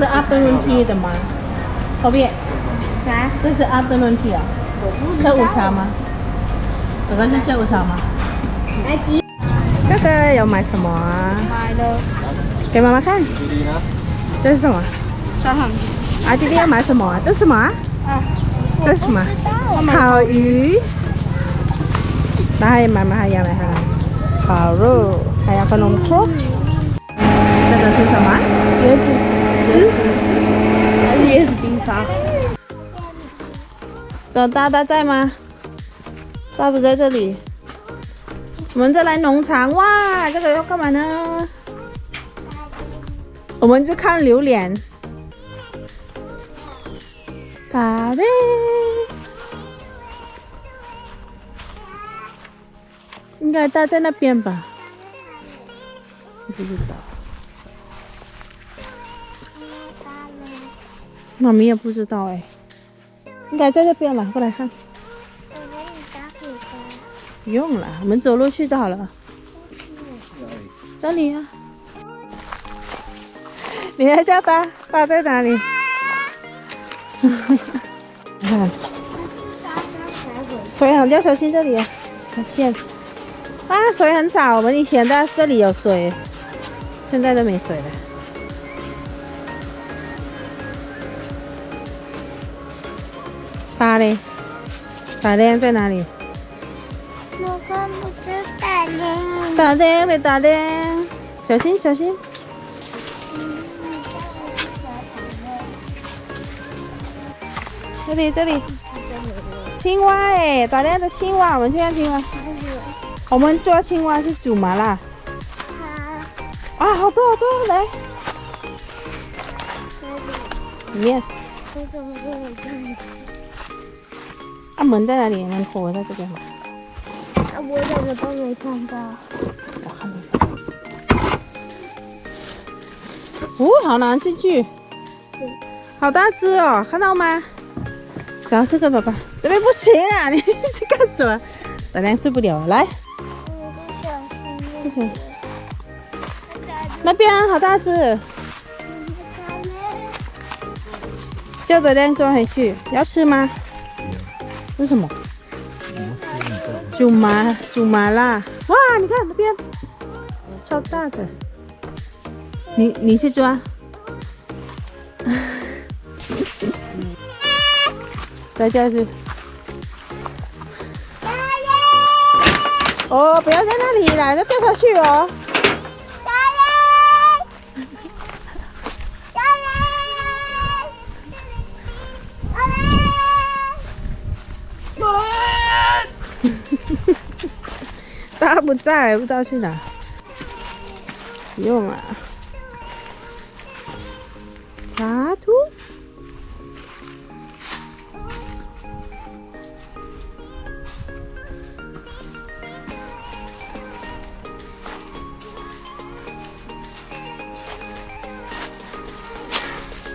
the afternoon tea 怎么了？后面啥？这是 afternoon tea 啊？下午茶吗？这个是下午茶吗？来鸡。哥哥要买什么啊？买的。给妈妈看。这是什么？小红。啊，弟弟要买什么啊？这是什么啊？啊。这是什么？烤鱼。来，妈妈还要买啥？烤肉，还有个龙头。这个是什么？椰子。汁，还是椰子冰沙？等大大在吗？大不在这里。我们再来农场哇，这个要干嘛呢？我们去看榴莲。打嘞！应该搭在那边吧？不知道，妈咪也不知道哎。应该在这边吧？过来看。不用了，我们走路去就好了。这里啊。你还叫他？他在哪里？你看，水很要小心这里啊，小心。啊，水很少，我们以前在这里有水，现在都没水了。八嘞，打亮在哪里？我看不知道呢。打亮得打亮，小心小心。这里这里，青蛙哎，打亮的青蛙，我们去看青蛙。我们抓青蛙是煮麻辣啊，好多好多，来里面。啊，门在哪里？门口在这边吗？我怎么都没看到。我看到。哦，好难进去，好大只哦，看到吗？找这个宝宝，这边不行啊，你去干什么？奶奶受不了了，来，不行，那边好大只，叫大亮装回去，要吃吗？为什么？煮麻煮麻辣，哇！你看那边超大的，你你去抓。在家是。哦，不要在那里了，要掉下去哦。他不在，不知道去哪。不用了。茶图。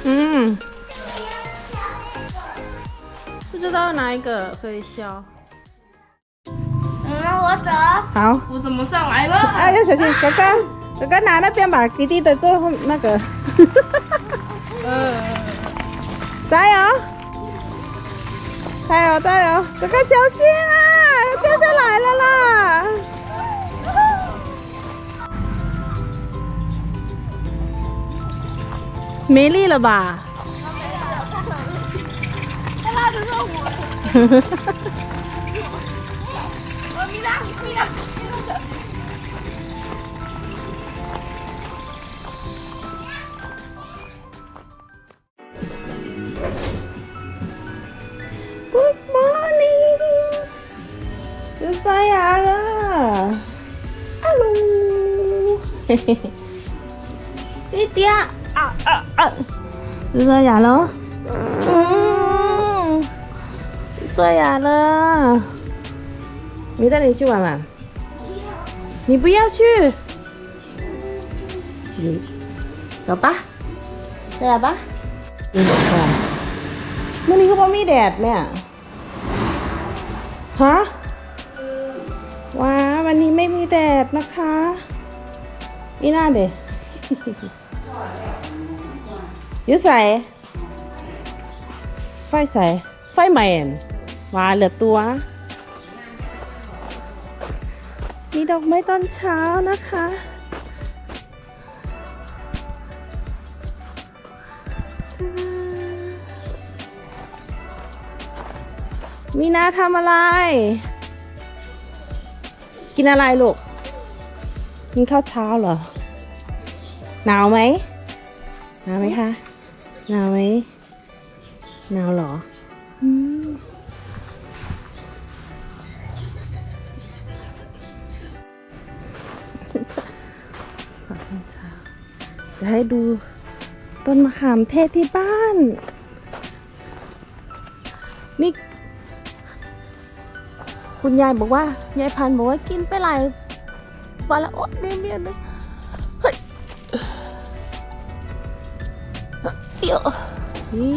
嗯，不知道哪一个可以削。嗯，我走。好。我怎么上来了？哎，要小心，哥哥，哥哥拿那边吧，弟弟的最后那个，呃，加油，加油，加油，哥哥小心啊，要掉下来了啦！没力了吧？没力了，太累了他拉着。我 ，Hello，嘿嘿嘿，弟弟啊啊啊啊，又刷牙了，嗯，刷牙了，没带你去玩玩，你不要去，你走吧，刷牙吧，你走吧。มื่อนี้ก็บ่มีแดดแม่ฮะว้าวันนี้ไม่มีแดดนะคะ นี่น่าเด็อยู่ใส่ไฟใส่ไฟใหม่นว่าเหลือตัว มีดอกไม้ตอนเช้านะคะ มีนาทำอะไร กินอะไรลูก กินข้าวเช้าเหรอ หนาวไหมหนาวไหมคะ หนาวไหมหนาวเหรออืมขอตอนเช้าจะให้ดูต้นมะขามเทศที่บ้าน นี่ คุณยายบอกว่า ยายพันบอกว่ากินไปหลาย วันแล้วโอ๊ยเมียนเมียนเลยเฮ้ยเดี๋ยวนี่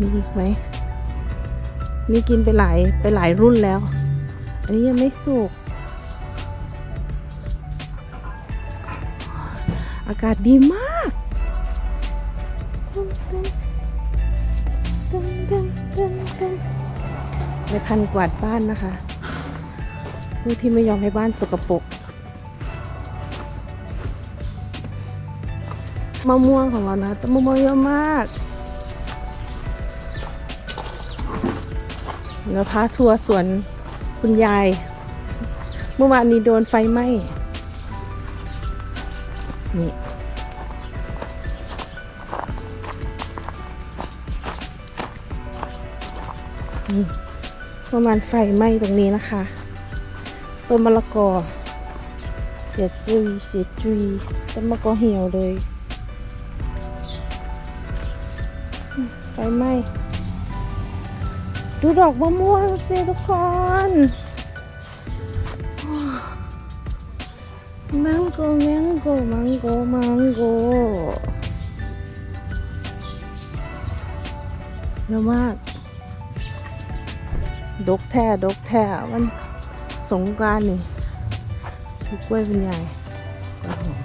มีอีกไหมนี่กินไปหลายไปหลายรุ่นแล้ว อันนี้ยังไม่สุก อากาศดีมาก พันกวาดบ้านนะคะ ผู้ที่ไม่ยอมให้บ้านสกปรกมะม่วงของเรานะต้นมะม่วงเยอะมากแล้วพาทัวร์สวนคุณยาย เมื่อวานนี้โดนไฟไหม้นี่นี่ ประมาณไฟไหม้ตรงนี้นะคะ ต้นมะละกอ เสียจุยเสียจุยต้นมะละกอเหี่ยวเลยไฟไหม้ดูดอกมะม่วงสิทุกคนมังโกมังโกมังโกมังโกเยอะมาก ดกแท้ดกแท้มันสงการนี่ดูกล้วยคุณยายกล้วยหอม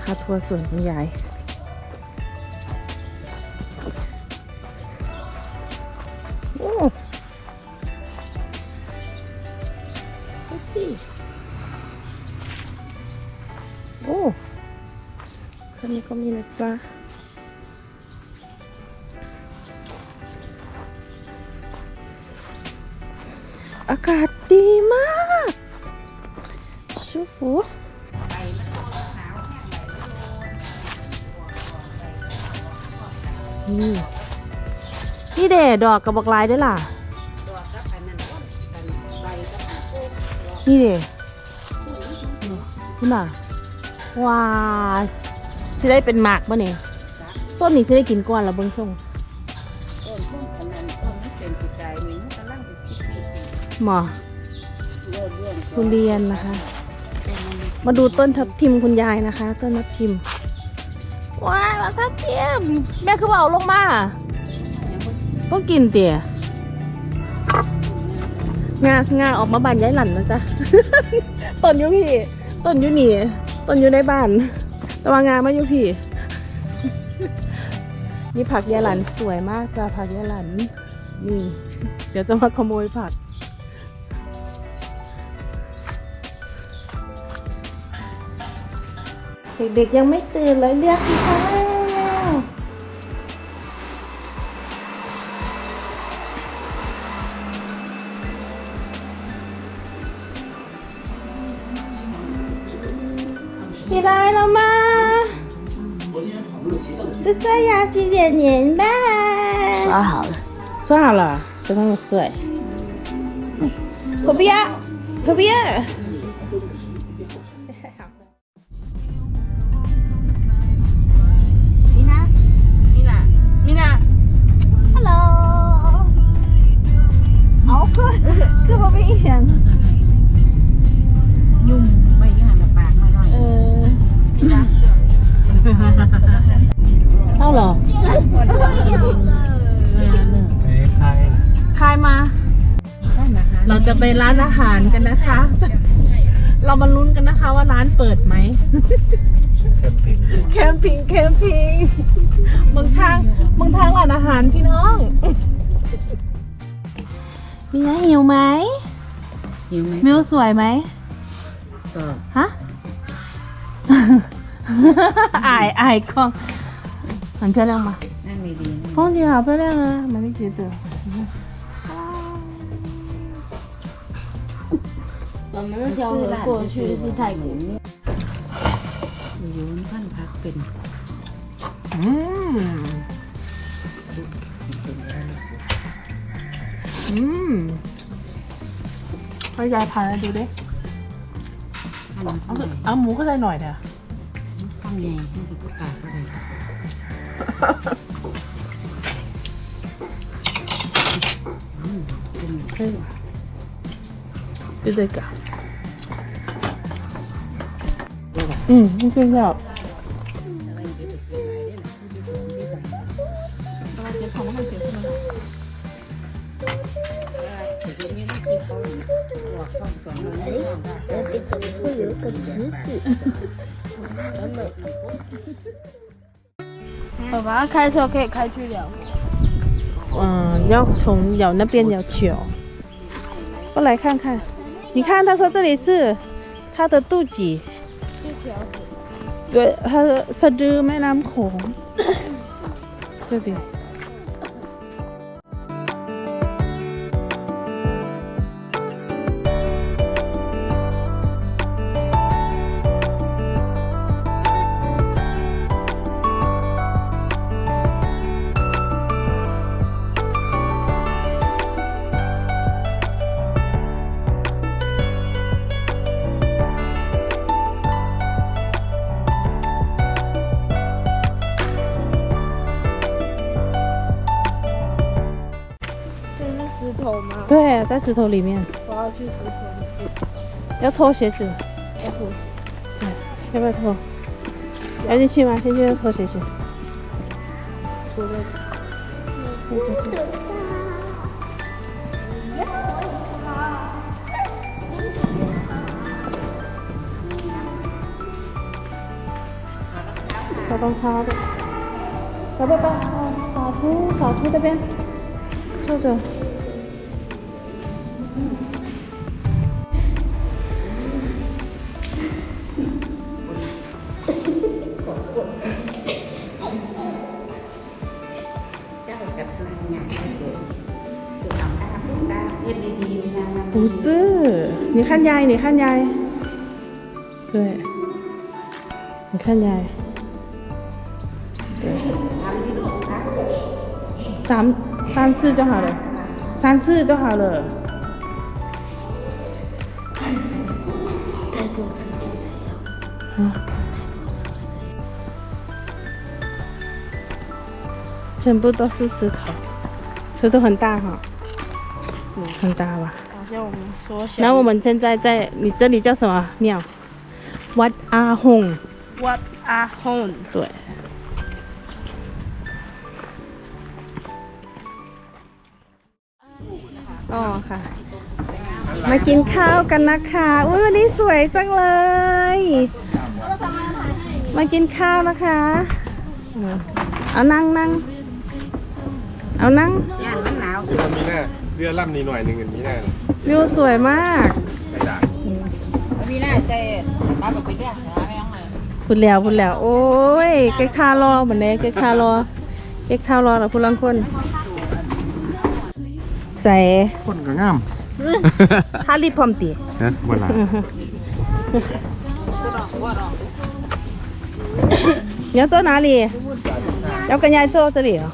พาทัวร์สวนคุณยายโอ้ดูสิโอ้คันนี้ก็มีนะจ๊ะ อากาศดีมากชูฟูนี่นี่เดดอกกระบอกลายได้ล่ะ นี่เดคุณน่ะว้าสิได้เป็นหมากปะเนี่ยต้นนี้สิได้กินก่อนละเบิ้งส่ง หมอเรื่อยเรื่อยทุเรียนนะคะ มาดูต้นทับทิมคุณยายนะคะ ต้นทับทิมว้ายมาทับทิมแม่คือว่าเอาลงมาก็กินเตี๋ยงางาออกมาบานย้ายหลันนะจ๊ะต้นยุพี่ต้นยุนี่ต้นยูในบ้านแต่ว่างามายูพี่นี่ผักยายหลันสวยมากจ้ะผักยายหลันนี่เดี๋ยวจะมาขโมยผัก เด็กๆยังไม่ตื่นเลยเรียกพี่ค่ะ起来了吗？这刷牙几点点半？刷好了，刷好了，怎么那么睡？投币啊，投币啊！ หยังยุ่งใบยานปากมาหน่อยเออเท่าเหรอใครคายมา เราจะไปร้านอาหารกันนะคะ เรามาลุ้นกันนะคะว่าร้านเปิดไหมแคมปิ้งแคมปิ้งแคมปิ้งมึงทางมึงทางร้านอาหารพี่น้อง มีน้าหิวไหม หิวไหม วิวสวยไหม ก็ ฮะ อายอายกล้อง很漂亮吗？ นั่งดีๆนะ 风景好漂亮啊，蛮丽觉得。我们那条河过去是泰国。 อยู่ท่านพักเป็น 嗯，嗯，เ ให้ยายพาให้ดูดิเอาเอาหมูก็ได้หน่อยเถอะข้องในที่ติดกาอะไรขึ้นติดกาอืมจริงแล้ว 会有一个池子？爸爸开车可以开去辽国。嗯，要从有那边有球，过来看看。你看，他说这里是他的肚脐，这条河对，他的สะดือแม่น้ำโขง这里。 石头吗？对，在石头里面。我要去石头。要脱鞋子。要脱鞋。对，要不要脱？要进去吗？先去要脱鞋去。脱的。小东涛的，小宝宝，小兔，小兔这边坐着。你看ยาย你看ยาย对你看ยาย对三三次就好了三次就好了泰国吃会怎样？啊全部都是石头石头很大哈很大吧 好像我们缩小。然后我们现在在你这里叫什么庙？วัดอาหง What are home？对。อ๋อค่ะ มากินข้าวกันนะคะอุ้ยวันนี้สวยจังเลย มากินข้าวนะคะอืมเอานั่งนั่งเอานั่ง ย่านมันหนาว เรือมีหน้าเรือล่ำนี้หน่อยหนึ่งอย่างนี้หน้า วิวสวยมากมีหน้าใจมาแบบไปเรียกหาแม่งเลยพูดแล้วพูดแล้ว โอ้ยเก๊กคารอเหมือนเนี้เก๊กคารอเก๊กคารอเหรอคุณลังคน ใส่คนก็งามฮารีพร้อมตีฮะบ่ล่ะเดี๋ยวเจ้านาลีเดี๋ยกันยายโจ้จะดีเหรอ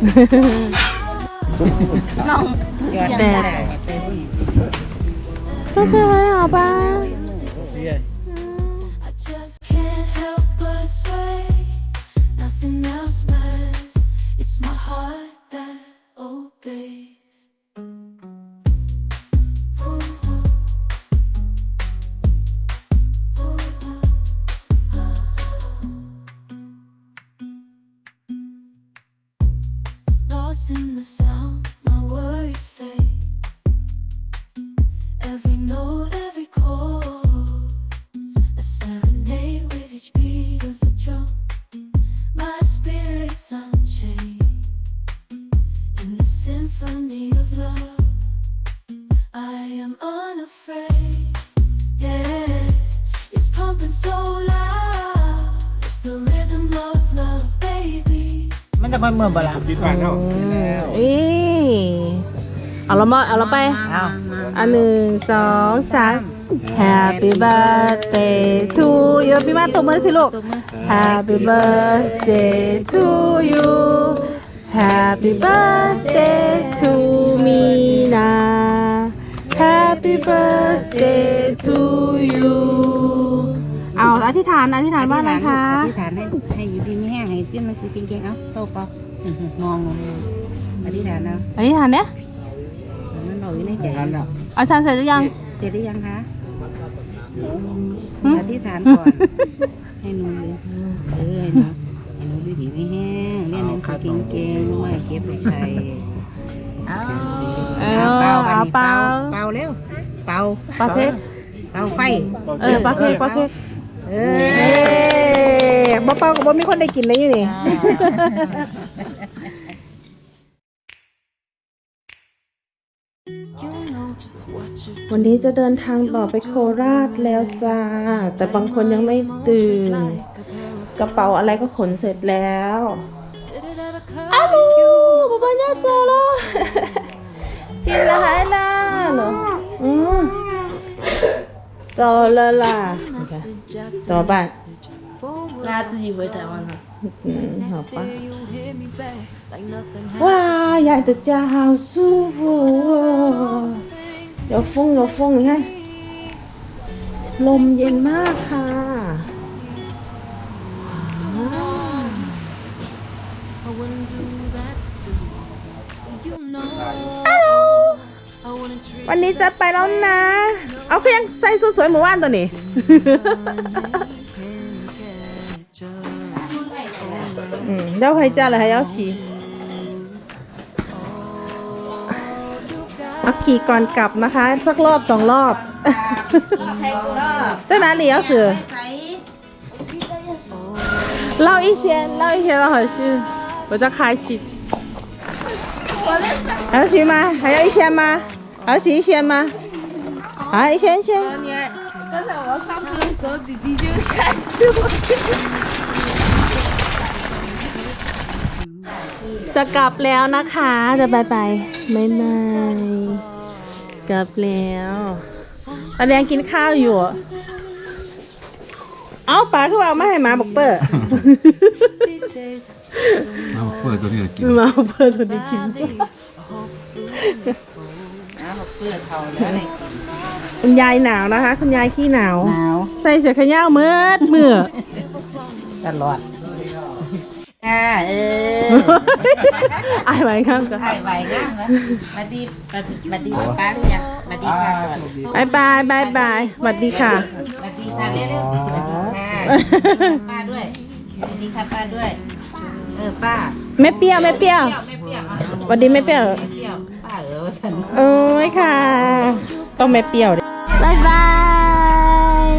呵呵呵那我们不见不好吧。Symphony of love. I am unafraid. Yeah, it's pumping so loud. It's the rhythm of love, baby. มันจะมาเมื่อบ่ล่ะคิดว่าเนาะเอ้เอาละมาเอาละไปเอาอันหนึ่งสองสาม Happy birthday to you พี่มาตบมือสิลูก Happy birthday to you Happy birthday to me นะ Happy birthday to you เอาอธิษฐานอธิษฐานว่าอะไรคะอธิษฐานให้ให้อยู่ดีไม่แห้งให้เพื่อนมันคือเก่งๆเอ้าโตเปล่าอื้อหืององงงอธิษฐานเอาอธิษฐานเนี่ยมันบอกอยู่ในใจแล้วอาจารย์เสร็จหรือยัง เสร็จหรือยังคะหึอธิษฐานก่อนให้หนูเออให้หนูให้หนู ดีดีไม่แห้งเรียนหนังสือเก่งๆไม่เก็บไว้ใครเอาเออเป่าเอาเป่าเป่าเร็วเป่าปลาเค้กเป่าไฟเออปลาเค้กปลาเค้กเอเอ้ยบ่เป่ากับบ่มีคนได้กินเลยอยู่นี่วันนี้จะเดินทางต่อไปโคราชแล้วจ้า แต่บางคนยังไม่ตื่น กระเป๋าอะไรก็ขนเสร็จแล้วอ้าวป๊าป๊าเนี่ยเจอแล้วจินละหายละเหรออืมเจอแล้วล่ะ怎么办？那他自己回台湾了。嗯，好吧。哇，养的家好舒服哦，有风有风，你看，ลมเย็นมากค่ะ ฮัลโหลวันนี้จะไปแล้วนะ เอาก็ยังใส่สวยๆหมู่บ้านตัวนี้เดี๋ยวใครจ้าเลยให้เอาฉีเอาขี่ก่อนกลับนะคะ สักรอบสองรอบเจ้าหน้าเหลียวเสือเล่าอีเชียนเล่าอีเชียนเราหอยชื่อ 我在开心。还要去吗？还要一圈吗？还要洗一圈吗？啊，一圈一圈。你还刚才我上车的时候，弟弟就看着我。 จะกลับแล้วนะคะ จะบายบายไม่ไม่กลับแล้วตอนนี้ยังกินข้าวอยู่อะเอาปลาคือเอามาให้หมาบอกเปิด เ อาเปิดตัวนี้กินหมาบอกเปิดตัวนี้กินเอาเพื่อเขาแล้วเลยคุณยายหนาวนะคะ คุณยายขี้หนาว หนาวใส่เสื้อแขนยาวมืดมือตลอดอ่าเอออายไหมครับก็ถ่ายไว้งามแล้วมาดีมาดีป้าหรือยังมาดีป้าก่อนบายบายบายบายสวัสดีค่ะสวัสดีค่ะเร็วๆสวัสดีค่ะป้าด้วย สวัสดีค่ะป้าด้วย เออป้าแม่เปียวแม่เปียวสวัสดีแม่เปี้ยวม่เปียวป้าเออฉันโอ้ยค่ะ ต้องแม่เปียวดิบายบาย